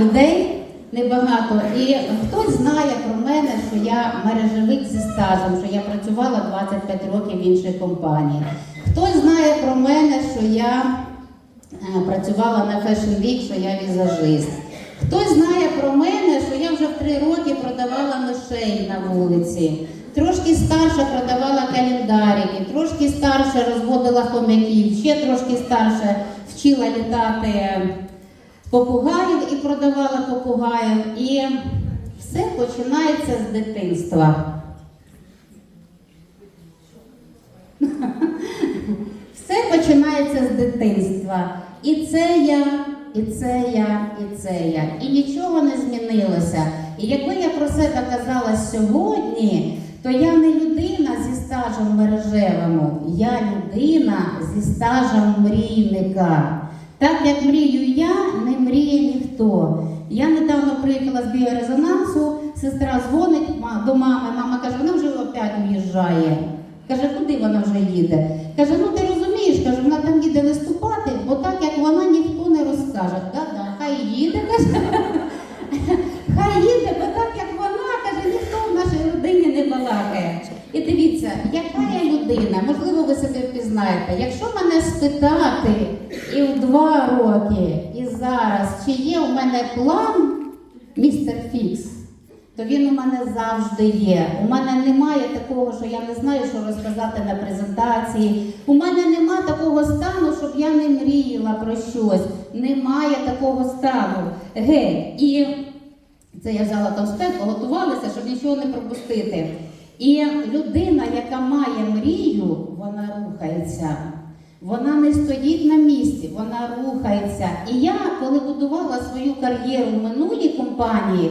людей, небагато. І хтось знає про мене, що я мережевик зі стажем, що я працювала 25 років в іншій компанії. Хтось знає про мене, що я е, працювала на Fashion Week, що я візажист. Хтось знає про мене, що я вже в три роки продавала мишей на вулиці. Трошки старше продавала календарики, трошки старше розводила хомяків, ще трошки старше вчила літати попугаїв і продавала попугаїв. І все починається з дитинства. Все починається з дитинства. І це я, і це я, і це я. І нічого не змінилося. І якби я про себе казала сьогодні, то я не людина зі стажем мережевому, я людина зі стажем мрійника. Так як мрію я, не мріє ніхто. Я недавно приїхала з біорезонансу, сестра дзвонить до мами, мама каже, вона вже опять уїжджає. Каже, куди вона вже їде? Каже, ну ти розумієш, каже, вона там їде виступати, бо так як вона ніхто не розкаже. Да-да, хай їде, каже. Хай їде, бо так як вона, каже, ніхто в нашій родині не балакає. І дивіться, яка я людина, можливо, ви себе впізнаєте. Якщо мене спитати і в два роки, і зараз, чи є у мене план, містер Фікс, то він у мене завжди є. У мене немає такого, що я не знаю, що розказати на презентації. У мене немає такого стану, щоб я не мріяла про щось. Немає такого стану. Геть. І це я взяла конспект, поготувалася, щоб нічого не пропустити. І людина, яка має мрію, вона рухається. Вона не стоїть на місці, вона рухається. І я, коли будувала свою кар'єру в минулій компанії,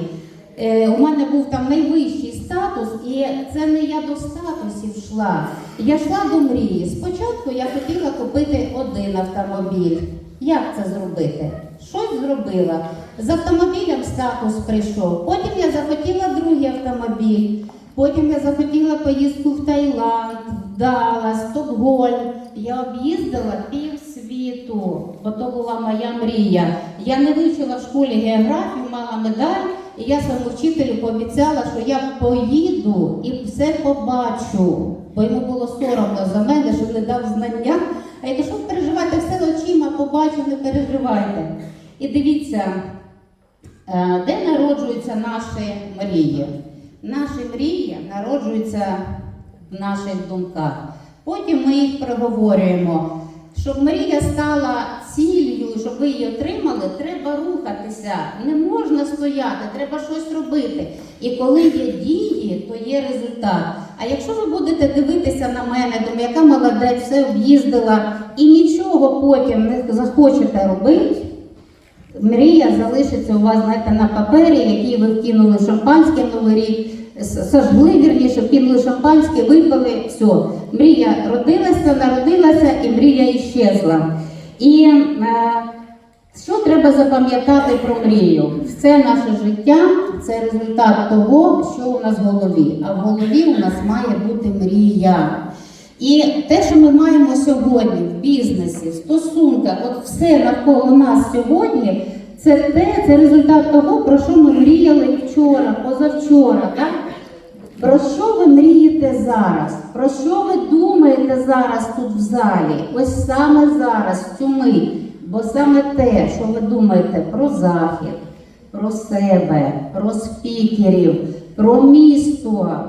е, у мене був там найвищий статус, і це не я до статусів йшла. Я йшла до мрії. Спочатку я хотіла купити один автомобіль. Як це зробити? Щось зробила. З автомобілем статус прийшов. Потім я захотіла другий автомобіль. Потім я захотіла поїздку в Таїланд, в Даллас, Стокгольм. Я об'їздила пів світу, бо то була моя мрія. Я не вивчила в школі географію, мала медаль, і я своєму вчителю пообіцяла, що я поїду і все побачу. Бо йому було соромно за мене, що не дав знання. А я кажу, переживайте, все очима побачу, не переживайте. І дивіться, е, де народжуються наші мрії? Наші мрії народжуються в наших думках. Потім ми їх проговорюємо. Щоб мрія стала ціллю, щоб ви її отримали, треба рухатися. Не можна стояти, треба щось робити. І коли є дії, то є результат. А якщо ви будете дивитися на мене, думаю, яка молодець, все об'їздила і нічого потім не захочете робити, Мрія залишиться у вас, знаєте, на папері, який ви вкинули шампанське новий рік, сожгли, вірніше, вкинули шампанське, випили, все. Мрія родилася, народилася і мрія іщезла. І е, що треба запам'ятати про мрію? Все наше життя це результат того, що у нас в голові. А в голові у нас має бути мрія. І те, що ми маємо сьогодні в бізнесі, в стосунках, от все навколо нас сьогодні, це те, це результат того, про що ми мріяли вчора, позавчора. Так? Про що ви мрієте зараз? Про що ви думаєте зараз тут в залі? Ось саме зараз, цю мить. Бо саме те, що ви думаєте про захід, про себе, про спікерів, про місто,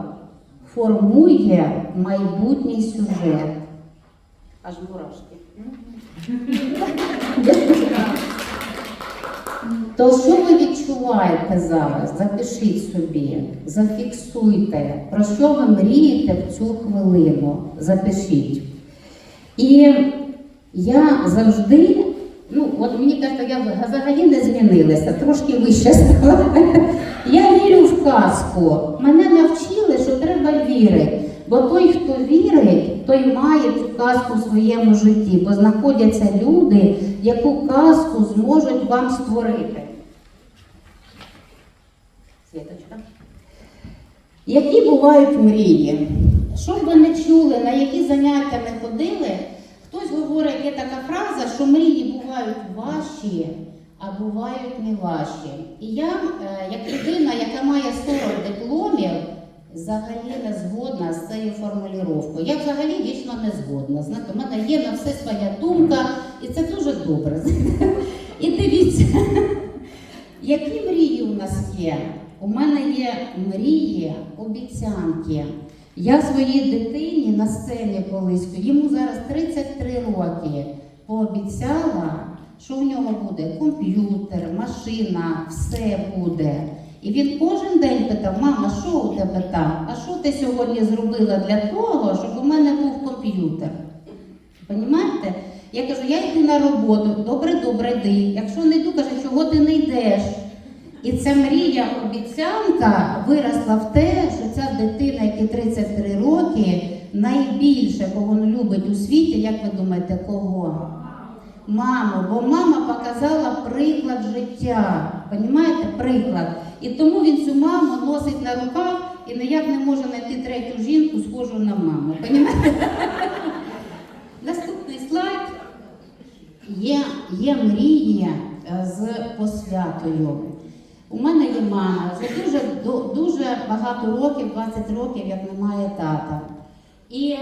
формує майбутній сюжет. Аж мурашки. То що ви відчуваєте зараз? Запишіть собі, зафіксуйте, про що ви мрієте в цю хвилину. Запишіть. І я завжди, ну от мені кажуть, я взагалі не змінилася, трошки вище стала. Я вірю в казку. Мене навчили, що треба вірити. Бо той, хто вірить, той має цю казку в своєму житті, бо знаходяться люди, яку казку зможуть вам створити. Світочка. Які бувають мрії? Що ви не чули, на які заняття не ходили, хтось говорить, є така фраза, що мрії бувають ваші, а бувають не важчі. І я, е, як людина, яка має 40 дипломів, взагалі не згодна з цією формулюванням. Я взагалі вічно не згодна. Знаєте, у мене є на все своя думка, і це дуже добре. І дивіться, які мрії у нас є? У мене є мрії, обіцянки. Я своїй дитині на сцені колись, йому зараз 33 роки, пообіцяла, що в нього буде комп'ютер, машина, все буде. І він кожен день питав, мама, що у тебе там? А що ти сьогодні зробила для того, щоб у мене був комп'ютер? Понімаєте? Я кажу, я йду на роботу, добре, добре, йди. Якщо не йду, каже, чого ти не йдеш? І ця мрія обіцянка виросла в те, що ця дитина, якій 33 роки, найбільше кого він любить у світі, як ви думаєте, кого? Маму, бо мама показала приклад життя. Понімаєте? Приклад. І тому він цю маму носить на руках і ніяк не може знайти третю жінку, схожу на маму. Понімаєте? Наступний слайд. Є, є мрії е, з посвятою. У мене є мама, вже дуже, ду- дуже багато років, 20 років, як немає тата. І е,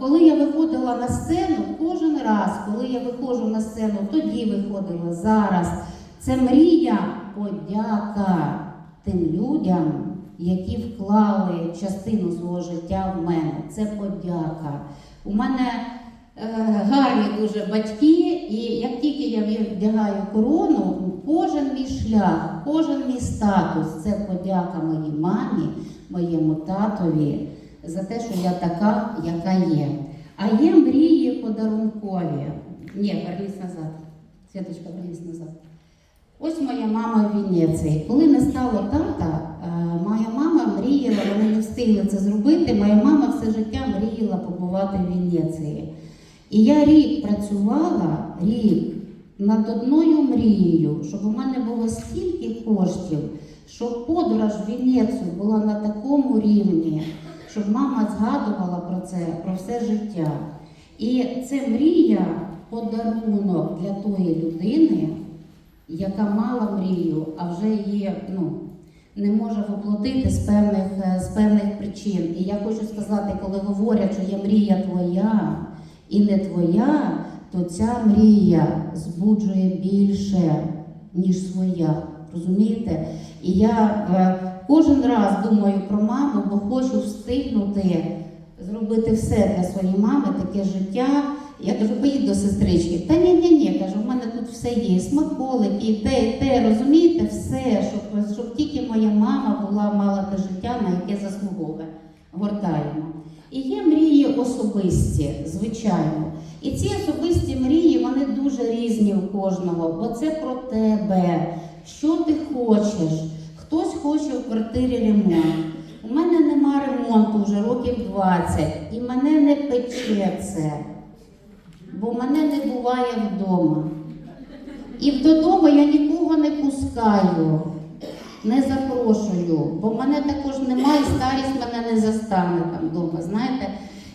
коли я виходила на сцену, кожен раз, коли я виходжу на сцену, тоді виходила, зараз. Це мрія, подяка тим людям, які вклали частину свого життя в мене. Це подяка. У мене е, гарні дуже батьки, і як тільки я вдягаю корону, кожен мій шлях, кожен мій статус це подяка моїй мамі, моєму татові за те, що я така, яка є. А є мрії подарункові. Ні, вернись назад. Святочка, вернись назад. Ось моя мама в Венеції. Коли не стало тата, е, моя мама мріяла, вони не встигли це зробити. Моя мама все життя мріяла побувати в Венеції. І я рік працювала, рік над одною мрією, щоб у мене було стільки коштів, щоб подорож в Венецію була на такому рівні, щоб мама згадувала про це, про все життя. І це мрія, подарунок для тої людини, яка мала мрію, а вже її ну, не може воплотити з певних, е, з певних причин. І я хочу сказати, коли говорять, що є мрія твоя і не твоя, то ця мрія збуджує більше, ніж своя. Розумієте? І я е, кожен раз думаю про маму, бо хочу встигнути зробити все для своєї мами, таке життя. Я кажу, поїдь до сестрички. Та ні, ні, ні, кажу, в мене тут все є, смаколики, і те, і те, розумієте, все, щоб, щоб тільки моя мама була, мала те життя, на яке заслуговує. Гортаємо. І є мрії особисті, звичайно. І ці особисті мрії, вони дуже різні у кожного, бо це про тебе, що ти хочеш. Хтось хоче в квартирі ремонт. У мене нема ремонту вже років 20, і мене не пече це, бо мене не буває вдома. І додому я нікого не пускаю, не запрошую, бо мене також немає, і старість мене не застане там вдома, знаєте.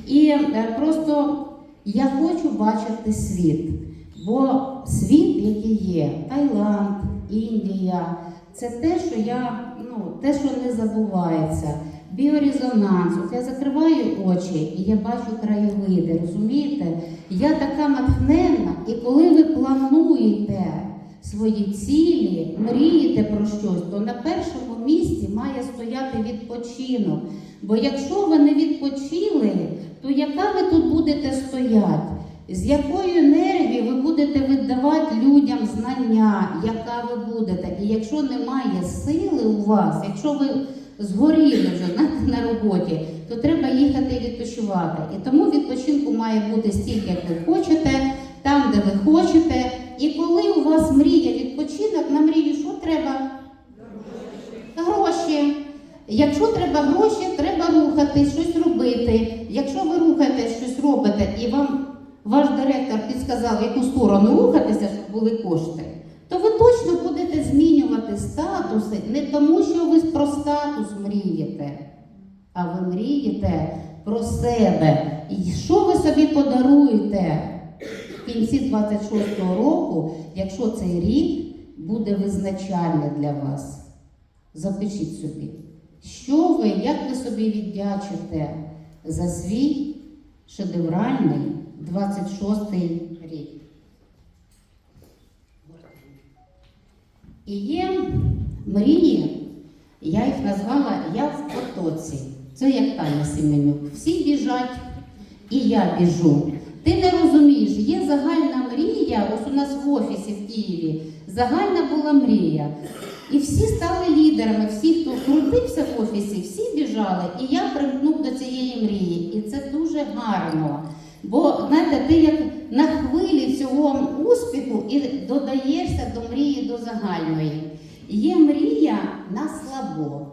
І е, просто я хочу бачити світ, бо світ, який є, Таїланд, Індія, це те, що я, ну, те, що не забувається. Біорезонанс, от я закриваю очі і я бачу краєвиди, розумієте? Я така натхненна, і коли ви плануєте свої цілі, мрієте про щось, то на першому місці має стояти відпочинок. Бо якщо ви не відпочили, то яка ви тут будете стояти? З якою енергією ви будете віддавати людям знання, яка ви будете? І якщо немає сили у вас, якщо ви згоріли вже знаєте, на роботі, то треба їхати і відпочивати. І тому відпочинку має бути стільки, як ви хочете, там, де ви хочете. І коли у вас мрія відпочинок, на мрію що треба? Гроші. Якщо треба гроші, треба рухатись, щось робити. Якщо ви рухаєтесь, щось робите, і вам ваш директор підсказав, в яку сторону рухатися, щоб були кошти, то ви точно будете змінювати статуси не тому, що ви про статус мрієте, а ви мрієте про себе. І що ви собі подаруєте в кінці 26-го року, якщо цей рік буде визначальне для вас. Запишіть собі, що ви, як ви собі віддячите за свій шедевральний 26-й рік. І є мрії, я їх назвала Я в потоці. Це як Таня Семенюк. Всі біжать, і я біжу. Ти не розумієш, є загальна мрія, ось у нас в офісі в Києві, загальна була мрія. І всі стали лідерами, всі, хто крутився в офісі, всі біжали. І я примкнув до цієї мрії. І це дуже гарно. Бо знаєте, ти як на хвилі цього успіху і додаєшся до мрії до загальної. Є мрія на слабо.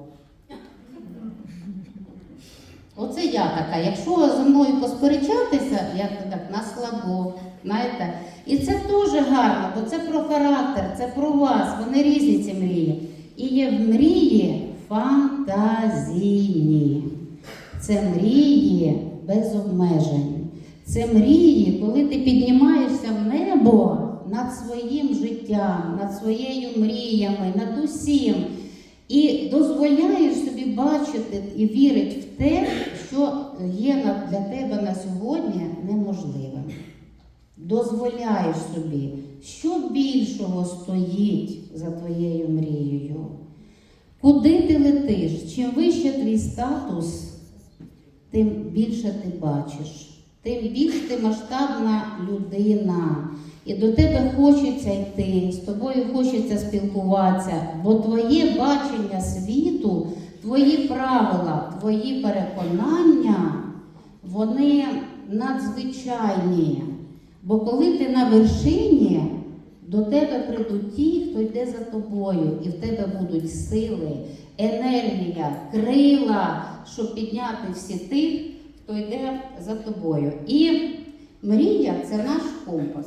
Оце я така. Якщо зі мною посперечатися, я так на слабо, знаєте. І це теж гарно, бо це про характер, це про вас. Вони різні ці мрії. І є мрії фантазійні. Це мрії без обмежень. Це мрії, коли ти піднімаєшся в небо над своїм життям, над своєю мріями, над усім. І дозволяєш собі бачити і вірити в те, що є для тебе на сьогодні неможливим. Дозволяєш собі, що більшого стоїть за твоєю мрією. Куди ти летиш? Чим вище твій статус, тим більше ти бачиш, тим більш ти масштабна людина. І до тебе хочеться йти, з тобою хочеться спілкуватися, бо твоє бачення світу, твої правила, твої переконання, вони надзвичайні. Бо коли ти на вершині, до тебе прийдуть ті, хто йде за тобою, і в тебе будуть сили, енергія, крила, щоб підняти всі тих, хто йде за тобою. І мрія це наш компас.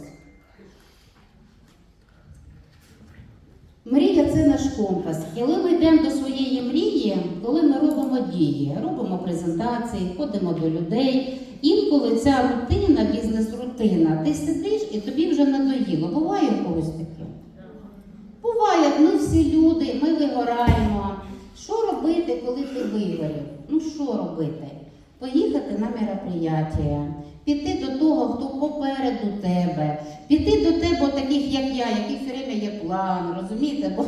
Мрія це наш компас. Коли ми йдемо до своєї мрії, коли ми робимо дії, робимо презентації, ходимо до людей. Інколи ця рутина, бізнес-рутина, ти сидиш і тобі вже надоїло. Буває когось таке? Буває, ми всі люди, ми вигораємо. Що робити, коли ти вигорів? Ну що робити? Поїхати на мероприятие, піти до того, хто попереду тебе, піти до тебе, таких як я, які все время є план, розумієте? Бо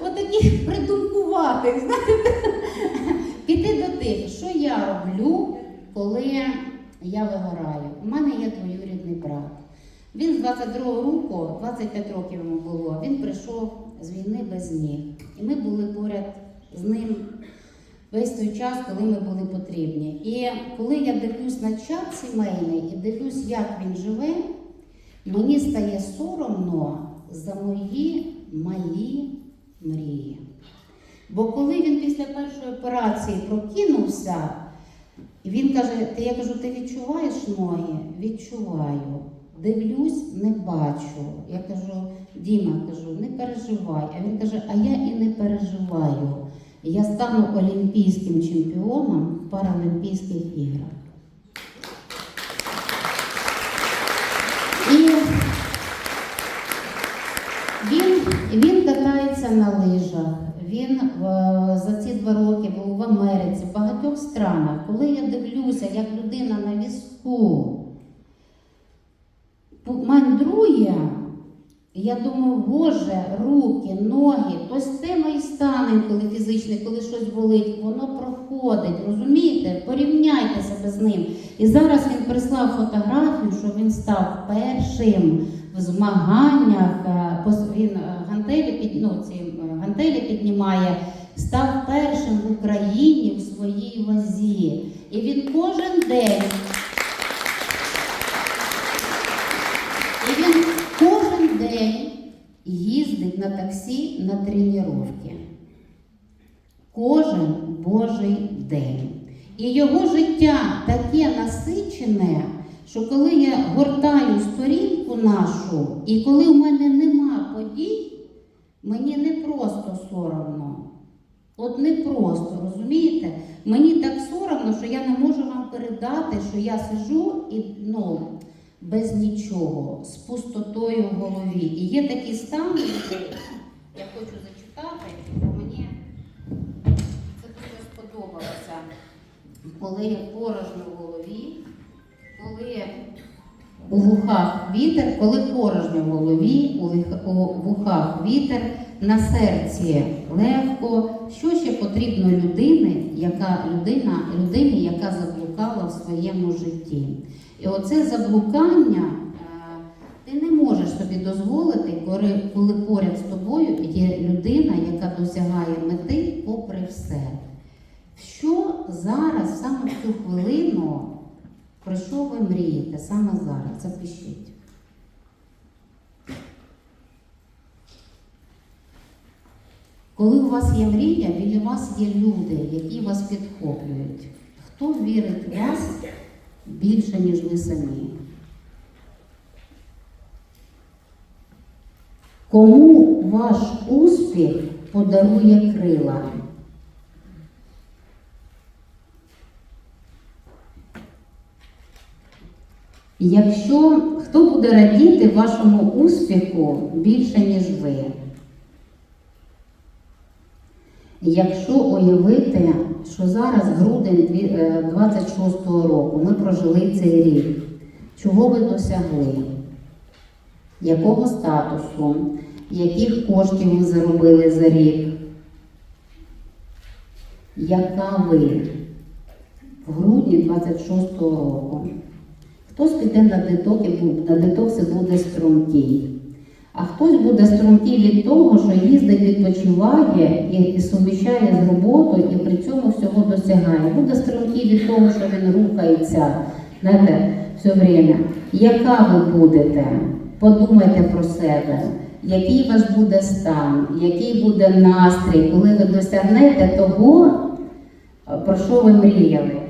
отаких придумкуватих, знаєте, піти до тих, що я роблю, коли я вигораю. У мене є двоюрідний брат. Він з 22-го року, 25 років йому було, він прийшов з війни без ніг. І ми були поряд з ним весь той час, коли ми були потрібні. І коли я дивлюсь на чат сімейний і дивлюсь, як він живе, мені стає соромно за мої малі мрії. Бо коли він після першої операції прокинувся, він каже: я кажу, ти відчуваєш ноги? Відчуваю. Дивлюсь, не бачу. Я кажу, Діма, кажу, не переживай. А він каже, а я і не переживаю. Я стану олімпійським чемпіоном в Паралімпійських іграх. І він, він катається на лижах. Він е, за ці два роки був в Америці, в багатьох странах. Коли я дивлюся, як людина на візку мандрує, я думаю, Боже, руки, ноги, то з теми і стане, коли фізичне, коли щось болить, воно проходить, розумієте? Порівняйте себе з ним. І зараз він прислав фотографію, що він став першим в змаганнях. е, Він е, гантелі, під, ну, ці е, гантелі піднімає, став першим в Україні в своїй вазі. І він кожен день. І він кожен день їздить на таксі на тренування. Кожен Божий день. І його життя таке насичене, що коли я гортаю сторінку нашу, і коли в мене нема подій, мені не просто соромно. От не просто, розумієте? Мені так соромно, що я не можу вам передати, що я сижу і ну, без нічого, з пустотою в голові. І є такі стани, я хочу зачитати, бо мені це дуже сподобалося. Коли порожньо в голові, коли у вухах вітер, коли порожньо в голові, у вухах вітер, на серці легко. Що ще потрібно людини, яка людина, людині, яка заблукала в своєму житті? І оце заблукання е, ти не можеш собі дозволити, коли, поряд з тобою є людина, яка досягає мети попри все. Що зараз, саме в цю хвилину, про що ви мрієте саме зараз? Запишіть. Коли у вас є мрія, біля вас є люди, які вас підхоплюють. Хто вірить в вас більше, ніж ви самі? Кому ваш успіх подарує крила? Якщо хто буде радіти вашому успіху більше, ніж ви? Якщо уявити, що зараз грудень е, 26-го року ми прожили цей рік, чого ви досягли? Якого статусу? Яких коштів ви заробили за рік? Яка ви в грудні 26-го року? Хтось піде на деток на детокс буде стрункий. А хтось буде стрункий від того, що їздить, відпочиває і, і суміщає з роботою і при цьому всього досягає. Буде стрункий від того, що він рухається знаєте, все время. Яка ви будете? Подумайте про себе, який ваш буде стан, який буде настрій, коли ви досягнете того, про що ви мріяли.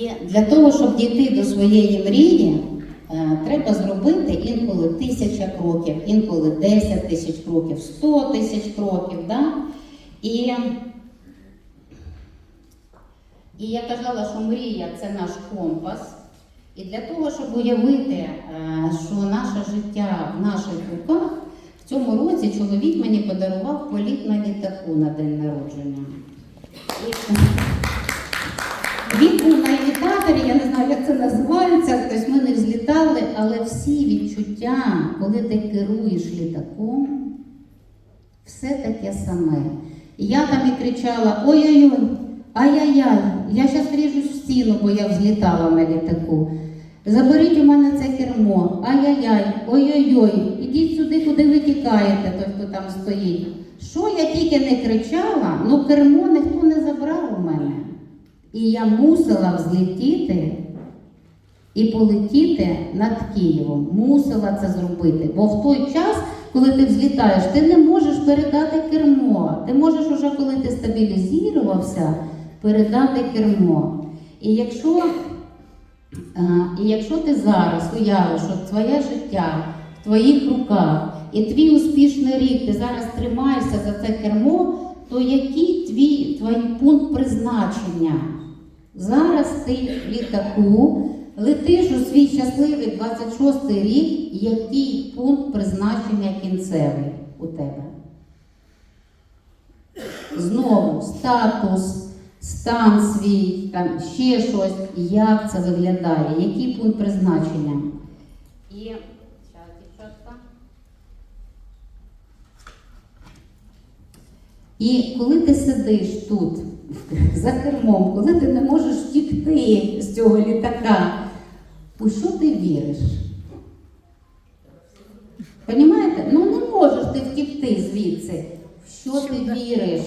І для того, щоб дійти до своєї мрії, е, треба зробити інколи тисяча кроків, інколи 10 тисяч кроків, 100 тисяч кроків. Да? І, і я казала, що мрія це наш компас. І для того, щоб уявити, е, що наше життя в наших руках, в цьому році чоловік мені подарував політ на літаку на день народження. Він був на імітаторі, я не знаю, як це називається, тобто ми не взлітали, але всі відчуття, коли ти керуєш літаком, все таке саме. Я там і кричала: ой-ой-ой, ай-яй-яй, я зараз вріжусь в стіну, бо я взлітала на літаку. Заберіть у мене це кермо, ай-яй-яй, ой-ой-ой, ідіть сюди, куди ви тікаєте, той, хто там стоїть. Що я тільки не кричала, ну кермо ніхто не забрав у мене. І я мусила взлетіти і полетіти над Києвом. Мусила це зробити. Бо в той час, коли ти взлітаєш, ти не можеш передати кермо. Ти можеш уже, коли ти стабілізувався, передати кермо. І якщо, і якщо ти зараз уявиш, що твоє життя в твоїх руках і твій успішний рік, ти зараз тримаєшся за це кермо, то який твій, твій пункт призначення? Зараз ти в літаку летиш у свій щасливий 26-й рік, який пункт призначення кінцевий у тебе? Знову статус, стан свій, там ще щось, як це виглядає, який пункт призначення. І. І коли ти сидиш тут за кермом, коли ти не можеш втікти з цього літака, у що ти віриш? Понімаєте? Ну не можеш ти втікти звідси. В що ти віриш?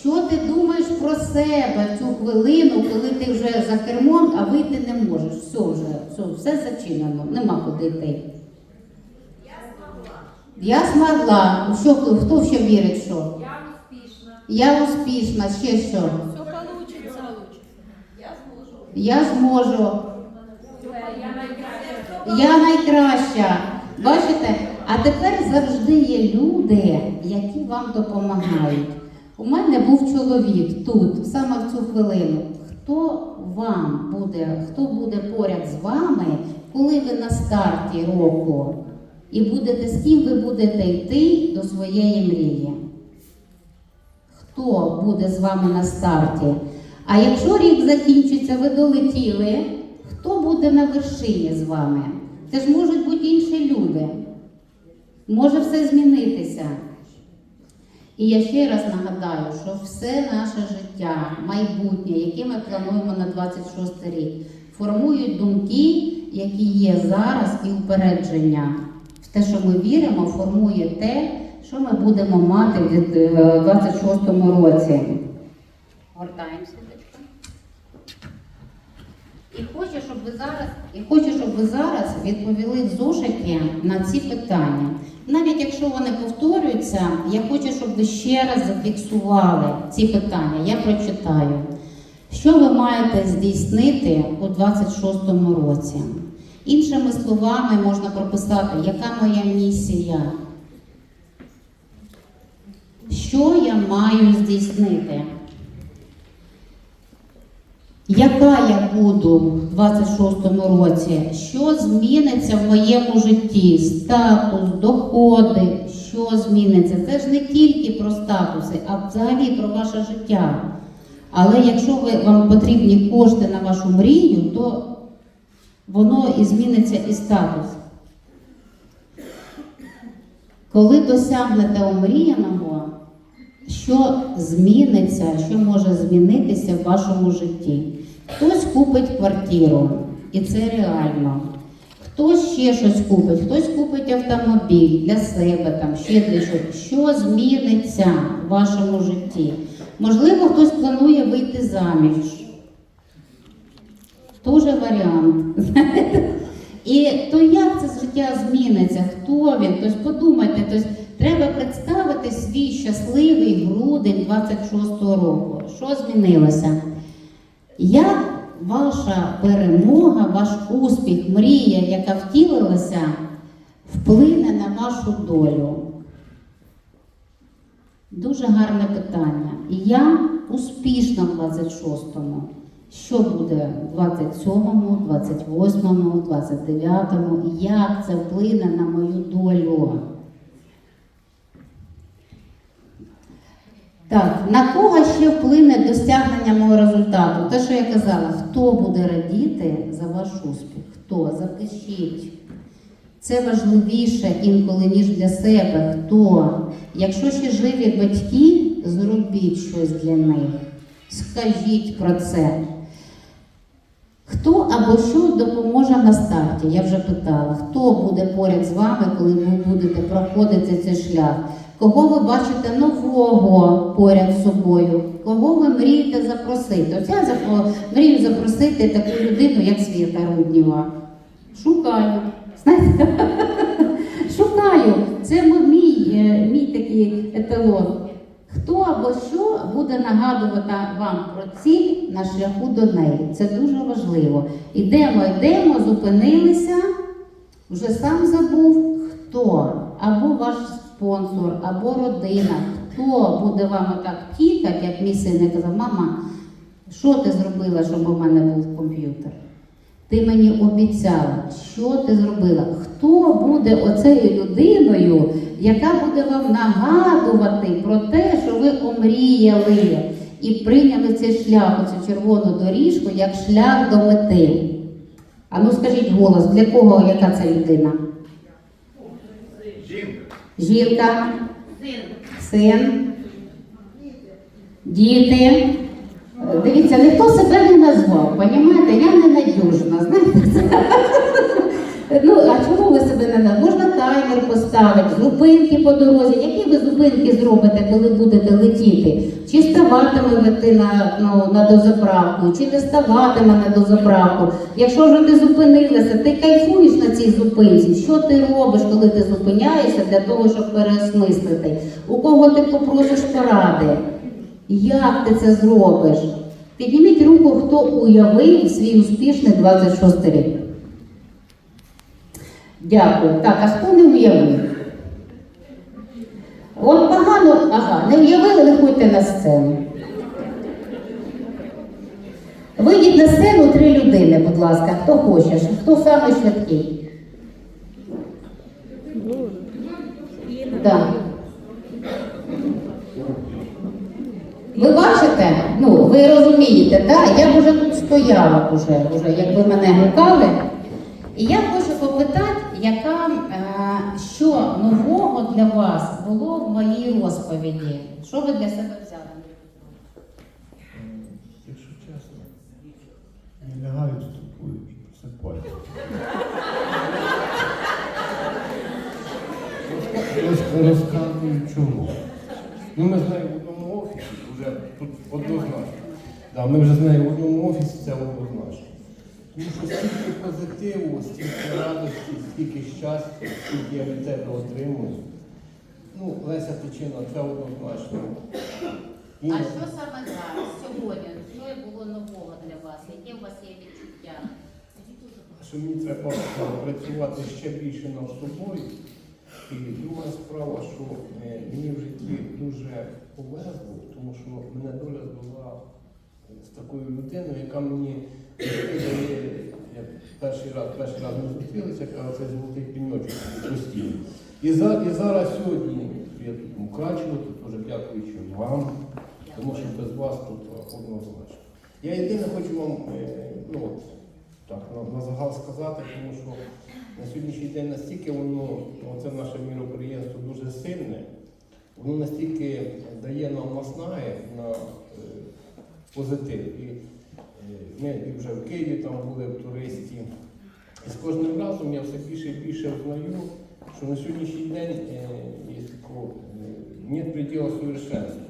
Що ти думаєш про себе в цю хвилину, коли ти вже за кермом, а вийти не можеш? Все вже, все, все зачинено, нема куди йти. Я змогла. Ну, Що, хто ще вірить, що? Я успішна. Ще що? Все получится. Я зможу. Я найкраща. Я найкраща. Бачите? А тепер завжди є люди, які вам допомагають. У мене був чоловік тут, саме в цю хвилину. Хто вам буде, хто буде поряд з вами, коли ви на старті року? І будете з ким ви будете йти до своєї мрії? Хто буде з вами на старті? А якщо рік закінчиться, ви долетіли, хто буде на вершині з вами? Це ж можуть бути інші люди. Може все змінитися. І я ще раз нагадаю, що все наше життя, майбутнє, яке ми плануємо на 26 рік, формують думки, які є зараз, і упередження. В те, що ми віримо, формує те, що ми будемо мати в 26 році. Гортаємося. І хочу, щоб ви зараз, і хочу, щоб ви зараз відповіли в на ці питання. Навіть якщо вони повторюються, я хочу, щоб ви ще раз зафіксували ці питання. Я прочитаю. Що ви маєте здійснити у 26-му році? Іншими словами, можна прописати, яка моя місія? Що я маю здійснити? Яка я буду в 26-му році? Що зміниться в моєму житті? Статус, доходи, що зміниться? Це ж не тільки про статуси, а взагалі про ваше життя. Але якщо ви, вам потрібні кошти на вашу мрію, то воно і зміниться і статус. Коли досягнете омріяного, що зміниться, що може змінитися в вашому житті? Хтось купить квартиру, і це реально. Хтось ще щось купить, хтось купить автомобіль для себе, там, ще для чогось. Що зміниться в вашому житті? Можливо, хтось планує вийти заміж. Тоже варіант. І то як це життя зміниться? Хто він? Тобто подумайте, тобто треба представити свій щасливий грудень 26-го року. Що змінилося? Як ваша перемога, ваш успіх, мрія, яка втілилася, вплине на вашу долю? Дуже гарне питання. І я успішна в 26-му. Що буде в 27-му, 28-му, 29-му? Як це вплине на мою долю? Так, на кого ще вплине досягнення мого результату? Те, що я казала, хто буде радіти за ваш успіх? Хто? Запишіть. Це важливіше інколи, ніж для себе. Хто? Якщо ще живі батьки, зробіть щось для них. Скажіть про це. Хто або що допоможе на старті? Я вже питала. Хто буде поряд з вами, коли ви будете проходити цей шлях? Кого ви бачите нового поряд з собою? Кого ви мрієте запросити? От я мрію запросити таку людину, як Світа Рудніва. Шукаю. Знаєте? Шукаю. Це мій, е, мій такий еталон. Хто або що буде нагадувати вам про ціль на шляху до неї? Це дуже важливо. Ідемо, йдемо, зупинилися, вже сам забув, хто або ваш спонсор, або родина, хто буде вам отак тікати, як мій син казав, мама, що ти зробила, щоб у мене був комп'ютер? Ти мені обіцяла, що ти зробила? Хто буде оцею людиною, яка буде вам нагадувати про те, що ви омріяли і прийняли цей шлях, оцю червону доріжку, як шлях до мети? А ну скажіть голос, для кого яка це людина? Жінка, син, діти. Дивіться, ніхто себе не назвав, понімаєте? Я ненадіжна, знаєте. Ну, а чому ви себе не назвали? Можна таймер поставити, зупинки по дорозі. Які ви зупинки зробите, коли будете летіти? Чи ставатимете на, ну, на дозаправку, чи не ставатиме на дозаправку? Якщо вже ти зупинилася, ти кайфуєш на цій зупинці. Що ти робиш, коли ти зупиняєшся для того, щоб переосмислити? У кого ти попросиш поради? Як ти це зробиш? Підніміть руку, хто уявив свій успішний 26 рік. Дякую. Так, а хто не уявив? От погано, ага, не уявили, виходьте на сцену. Вийдіть на сцену три людини, будь ласка, хто хоче, хто самий швидкий. Да. Ви бачите? Ну, ви розумієте, да? я б уже тут стояла, уже, уже, якби мене гукали. І я хочу попитати, яка, е, що нового для вас було в моїй розповіді? Що ви для себе взяли? Якщо чесно, я лягаю тобою і просипаю. Розказую чому. Ну, ми з нею в одному офісі, вже тут однозначно. Да, ми вже з нею в одному офісі, це однозначно. Тому що стільки позитиву, стільки радості, стільки щастя, скільки я від тебе отримую. Ну, Леся Тичина, це однозначно. І- А що саме зараз, сьогодні? Що було нового для вас? Яке у вас є відчуття? що мені треба працювати ще більше над собою. І друга справа, що е, мені в житті дуже повезло, тому що мене доля звела з такою людиною, яка мені перший раз, перший раз ми зустрілися, яка це золотий піньочок постійно. І, за, і зараз сьогодні я тут Мукачево, тут дуже дякуючи вам, тому що без вас тут однозначно. Я єдине хочу вам е, ну, от, так, на, на загал сказати, тому що на сьогоднішній день настільки воно, це наше міроприємство дуже сильне, воно настільки дає нам наснаги на е, позитив. І е, ми вже в Києві там були в туристі. І з кожним разом я все більше і більше знаю, що на сьогоднішній день е, є такого, е, приділу совершенства.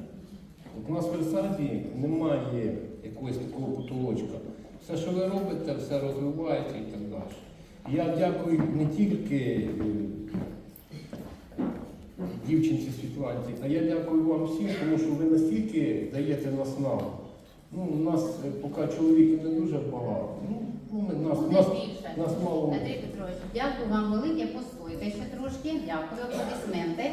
От у нас в Версаді немає якогось такого потолочка. Все, що ви робите, все розвивається і так далі. Я дякую не тільки дівчинці Світланці, а я дякую вам всім, тому що ви настільки даєте наснагу. Ну, у нас е, поки чоловіків не дуже багато. Ну, ну, ми, нас, Буде нас, більше. нас мало. Андрій Петрович, дякую вам велике, постойте ще трошки. Дякую, аплодисменти.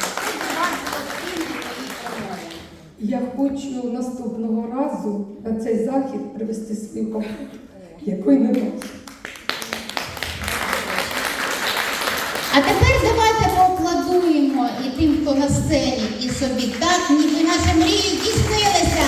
Скільки вас постійно в моїй? Я хочу наступного разу на цей захід привезти свою команду, якої не бачу. А тепер давайте поаплодуємо і тим, хто на сцені, і собі так, ніби наші мрії здійснилися.